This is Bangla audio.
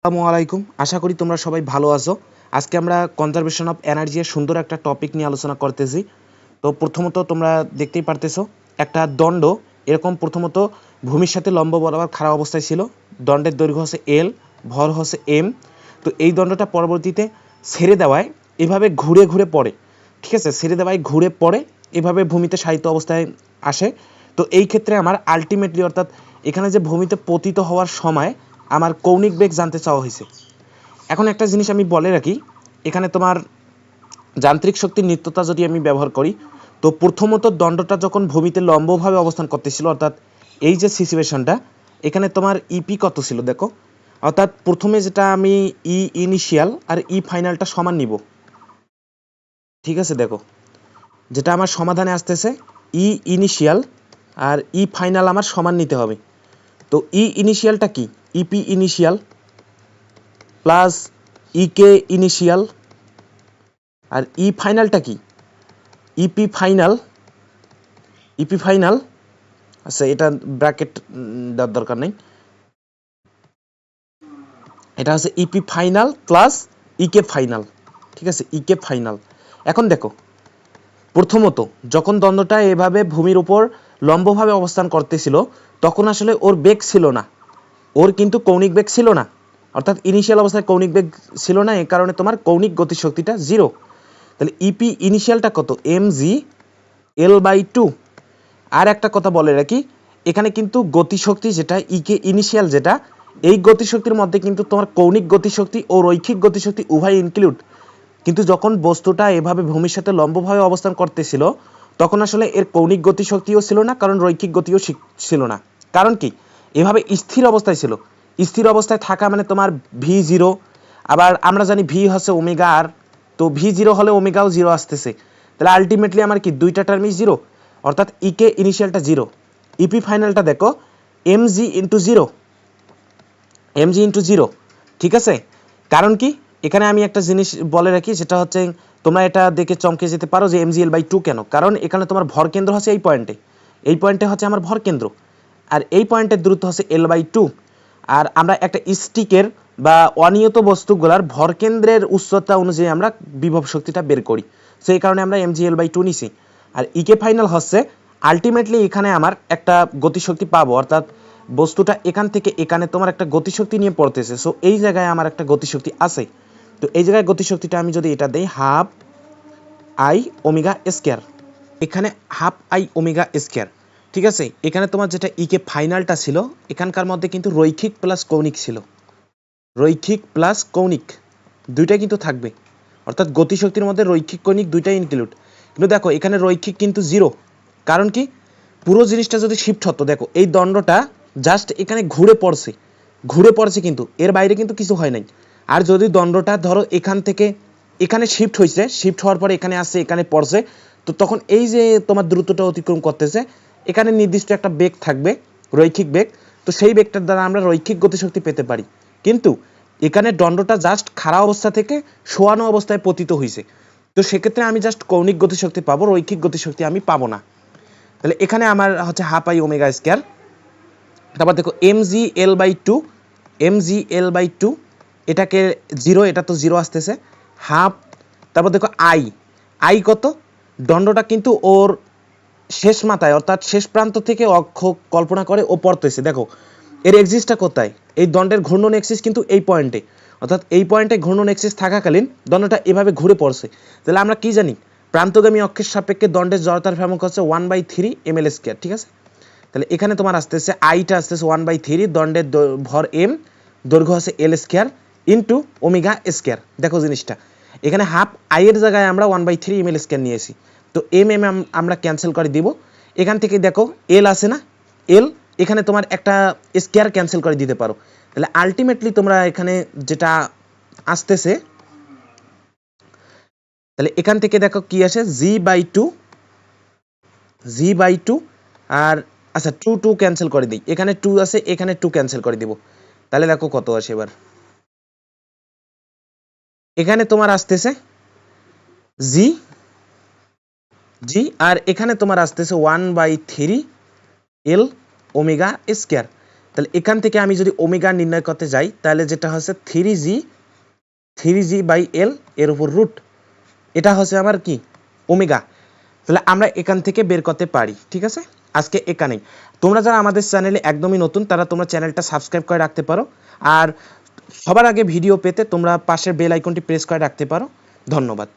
আসসালামু আলাইকুম। আশা করি তোমরা সবাই ভালো আছো। আজকে আমরা কনজারভেশন অফ এনার্জির সুন্দর একটা টপিক নিয়ে আলোচনা করতেছি। তো প্রথমত তোমরা দেখতেই পারতেছো, একটা দণ্ড, এরকম প্রথমত ভূমির সাথে লম্ব বরাবর খারাপ অবস্থায় ছিল। দণ্ডের দৈর্ঘ্য হচ্ছে এল ভর হচ্ছে এম তো এই দণ্ডটা পরবর্তীতে ছেড়ে দেওয়ায় এভাবে ঘুরে ঘুরে পড়ে। ঠিক আছে? ছেড়ে দেওয়ায় ঘুরে পড়ে, এভাবে ভূমিতে সাহিত্য অবস্থায় আসে। তো এই ক্ষেত্রে আমার আলটিমেটলি অর্থাৎ এখানে যে ভূমিতে পতিত হওয়ার সময় আমার কৌণিক বেগ জানতে চাওয়া হয়েছে। এখন একটা জিনিস আমি বলে রাখি, এখানে তোমার যান্ত্রিক শক্তির নিত্যতা যদি আমি ব্যবহার করি, তো প্রথমত দণ্ডটা যখন ভূমিতে লম্বভাবে অবস্থান করতেছিল, অর্থাৎ এই যে সিচুয়েশনটা এখানে তোমার ইপি কত ছিল দেখো? অর্থাৎ প্রথমে যেটা আমি ই ইনিশিয়াল আর ই ফাইনালটা সমান নিব। ঠিক আছে দেখো? যেটা আমার সমাধানে আসতেছে ই ইনিশিয়াল আর ই ফাইনাল আমার সমান নিতে হবে। তো ই ইনিশিয়ালটা কি? EP initial plus EK initial আর ই ফাইনালটা কি? ইপি ফাইনাল ইপি ফাইনাল আচ্ছা এটা ব্র্যাকেট দেওয়ার দরকার নেই। এটা হচ্ছে EP final plus EK final ঠিক আছে? ইকে ফাইনাল এখন দেখো, প্রথমত, যখন দ্বন্দ্বটা এভাবে ভূমির উপর লম্বভাবে অবস্থান করতেছিল, তখন আসলে ওর বেগ ছিল না। ওর কিন্তু কৌণিক বেগ ছিল না। অর্থাৎ ইনিশিয়াল অবস্থায় কৌণিক বেগ ছিল না এই কারণে তোমার কৌণিক গতিশক্তিটা জিরো তাহলে ইপি ইনিশিয়ালটা কত? M G L by two আর একটা কথা বলে রাখি, এখানে কিন্তু গতিশক্তি যেটা ইকে ইনিশিয়াল যেটা, এই গতিশক্তির মধ্যে কিন্তু তোমার কৌণিক গতিশক্তি ও রৈখিক গতিশক্তি উভয় ইনক্লুড কিন্তু যখন বস্তুটা এভাবে ভূমির সাথে লম্বভাবে অবস্থান করতেছিল তখন আসলে এর কৌণিক গতিশক্তিও ছিল না, কারণ রৈখিক গতিও ছিল না। কারণ কি? এভাবে স্থির অবস্থায় ছিল। স্থির অবস্থায় থাকা মানে তোমার ভি জিরো আবার আমরা জানি ভি হচ্ছে ওমেগা আর তো ভি জিরো হলে ওমেগাও জিরো আসতেছে। তাহলে আলটিমেটলি আমার কি দুইটা টার্মই জিরো অর্থাৎ ইকে ইনিশিয়ালটা জিরো ইপি ফাইনালটা দেখো M G into zero M G into zero ঠিক আছে? কারণ কি? এখানে আমি একটা জিনিস বলে রাখি, সেটা হচ্ছে তোমরা এটা দেখে চমকে যেতে পারো যে M G L by two কেন? কারণ এখানে তোমার ভর কেন্দ্র হচ্ছে এই পয়েন্টে এই পয়েন্টে হচ্ছে আমার ভর কেন্দ্র। আর এই পয়েন্টের দূরত্ব হচ্ছে এল বাই টু আর আমরা একটা স্টিকের বা অনিয়ত বস্তুগুলার ভর কেন্দ্রের উচ্চতা অনুযায়ী আমরা বিভব শক্তিটা বের করি। সো এই কারণে আমরা M G L by two নিছি। আর ইকে ফাইনাল হচ্ছে আলটিমেটলি এখানে আমার একটা গতিশক্তি পাবো, অর্থাৎ বস্তুটা এখান থেকে এখানে তোমার একটা গতিশক্তি নিয়ে পড়তেছে। সো এই জায়গায় আমার একটা গতিশক্তি আছে। তো এই জায়গায় গতিশক্তিটা আমি যদি এটা দেই, হাফ আই ওমেগা স্কয়ার। এখানে হাফ আই ওমেগা স্কয়ার, ঠিক আছে? এখানে তোমার যেটা ইকে ফাইনালটা ছিল, এখানকার মধ্যে কিন্তু রৈখিক প্লাস কৌণিক ছিল। রৈখিক প্লাস কৌণিক দুইটাই কিন্তু থাকবে। অর্থাৎ গতিশক্তির মধ্যে রৈখিক কৌণিক দুইটাই ইনক্লুড কিন্তু দেখো, এখানে রৈখিক কিন্তু জিরো কারণ কি? পুরো জিনিসটা যদি শিফট হতো, দেখো, এই দণ্ডটা জাস্ট এখানে ঘুরে পড়ছে। ঘুরে পড়ছে কিন্তু, এর বাইরে কিন্তু কিছু হয় নাই। আর যদি দণ্ডটা ধরো এখান থেকে, এখানে শিফট হয়েছে শিফট হওয়ার পরে এখানে আসছে এখানে পড়ছে, তো তখন এই যে তোমার দ্রুতটা অতিক্রম করতেছে, এখানে নির্দিষ্ট একটা বেগ থাকবে, রৈখিক বেগ, তো সেই বেগটার দ্বারা আমরা রৈখিক গতিশক্তি পেতে পারি। কিন্তু এখানে দণ্ডটা জাস্ট খাড়া অবস্থা থেকে শোয়ানো অবস্থায় পতিত হয়েছে তো সেক্ষেত্রে আমি জাস্ট কৌণিক গতিশক্তি পাবো, রৈখিক গতিশক্তি আমি পাবো না। তাহলে এখানে আমার হচ্ছে হাফ আই ওমেগা স্কয়ার তারপর দেখো M G L by two M G L by two এটাকে জিরো এটা তো জিরো আসতেছে হাফ তারপর দেখো আই আই কত? দণ্ডটা কিন্তু ওর শেষ মাথায়, অর্থাৎ শেষ প্রান্ত থেকে অক্ষ কল্পনা করে ও পড়তেছে। দেখো, এর এক্সিসটা কোথায়? এই দণ্ডের ঘূর্ণন এক্সিস কিন্তু এই পয়েন্টে অর্থাৎ এই পয়েন্টে ঘূর্ণন এক্সিস থাকাকালীন দণ্ডটা এভাবে ঘুরে পড়ছে। তাহলে আমরা কি জানি? প্রান্তগামী অক্ষের সাপেক্ষে দণ্ডের জড়তার ভ্রামক হচ্ছে one by three M L square ঠিক আছে? তাহলে এখানে তোমার আসতেছে আইটা আসতেছে ওয়ান বাই থ্রি দণ্ডের ভর এম দৈর্ঘ্য হচ্ছে L square into omega square দেখো জিনিসটা। এখানে হাফ আই এর জায়গায় আমরা one by three M L square নিয়েছি। তো এম এম আমরা ক্যান্সেল করে দিব। এখান থেকে দেখো এল আছে না? এল এখানে তোমার একটা স্কোয়ার ক্যান্সেল করে দিতে পারো। তাহলে আলটিমেটলি তোমরা এখানে যেটা আসতেছে, তাহলে এখান থেকে দেখো কি আসে? G by two G by two আর আচ্ছা টু টু ক্যান্সেল করে দিই। এখানে টু আছে, এখানে টু ক্যান্সেল করে দিব। তাহলে দেখো কত আসে এবার। এখানে তোমার আসতেছে জি জি আর এখানে তোমার আসতেছে one by three L omega square তাহলে এখান থেকে আমি যদি ওমেগা নির্ণয় করতে যাই, তাহলে যেটা হচ্ছে three G three G by L এর উপর রুট এটা হচ্ছে আমার কি? ওমেগা তাহলে আমরা এখান থেকে বের করতে পারি, ঠিক আছে? আজকে এখানেই। তোমরা যারা আমাদের চ্যানেলে একদমই নতুন, তারা তোমরা চ্যানেলটা সাবস্ক্রাইব করে রাখতে পারো। আর সবার আগে ভিডিও পেতে তোমরা পাশের বেল আইকনটি প্রেস করে রাখতে পারো। ধন্যবাদ।